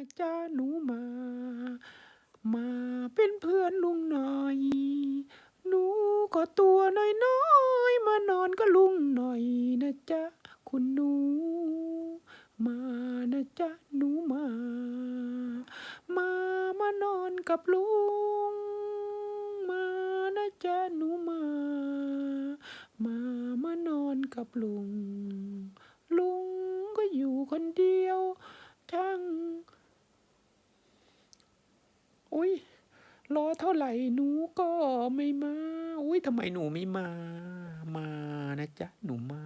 ะจ๊ะหนูมา มาเป็นเพื่อนลุงหน่อย หนูก็ตัวน้อยๆมานอนก็ลุงหน่อยนะจ๊ะคุณหนู มานะจ๊ะหนูมา มามานอนกับลุง มานะจ๊ะหนูมา มามานอนกับลุง ลุงก็อยู่คนเดียว ทั้ง อุ้ยรอเท่าไหร่หนูก็ไม่มา อุ้ยทำไมหนูไม่มา มานะจ๊ะ หนูมา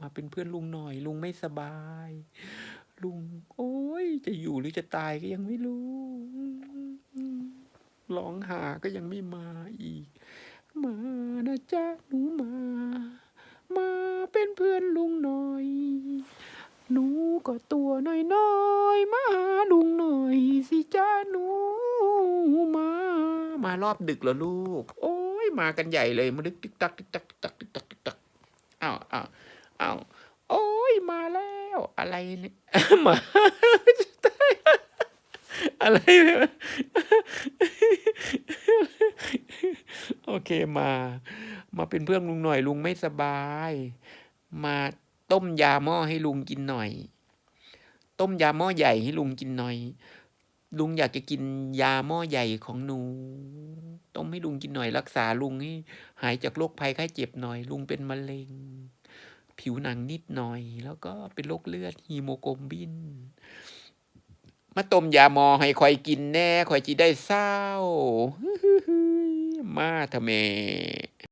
มาเป็นเพื่อนลุงหน่อย ลุงไม่สบาย ลุง โอ้ย จะอยู่หรือจะตายก็ยังไม่รู้ร้องหาก็ยังไม่มาอีก มานะจ๊ะ หนูมา มาเป็นเพื่อนลุงหน่อย หนูก็ตัวน้อยๆ มาหาลุงหน่อยสิจ้าหนู มารอบดึกแล้วลูก โอ้ยมากันใหญ่เลยมาดึกติ๊กตักติ๊กตักติ๊กตักติ๊กตักติ๊กตักอ้าวอ้าวอ้าวโอ้ยมาแล้วอะไรเนี่ยมาอะไรเนี่ยโอเคมา มาเป็นเพื่อนลุงหน่อยลุงไม่สบาย มาต้มยาหม้อให้ลุงกินหน่อย ต้มยาหม้อใหญ่ให้ลุงกินหน่อย ลุงอยากจะกินยาหม้อใหญ่ของหนู ต้มให้ลุงกินหน่อยรักษาลุงให้หายจากโรคภัยไข้เจ็บหน่อย ลุงเป็นมะเร็ง ผิวหนังนิดหน่อย แล้วก็เป็นโรคเลือดฮีโมโกลบินมาต้มยาหมอให้คอยกินแน่คอยจีได้เศร้า มาทำไม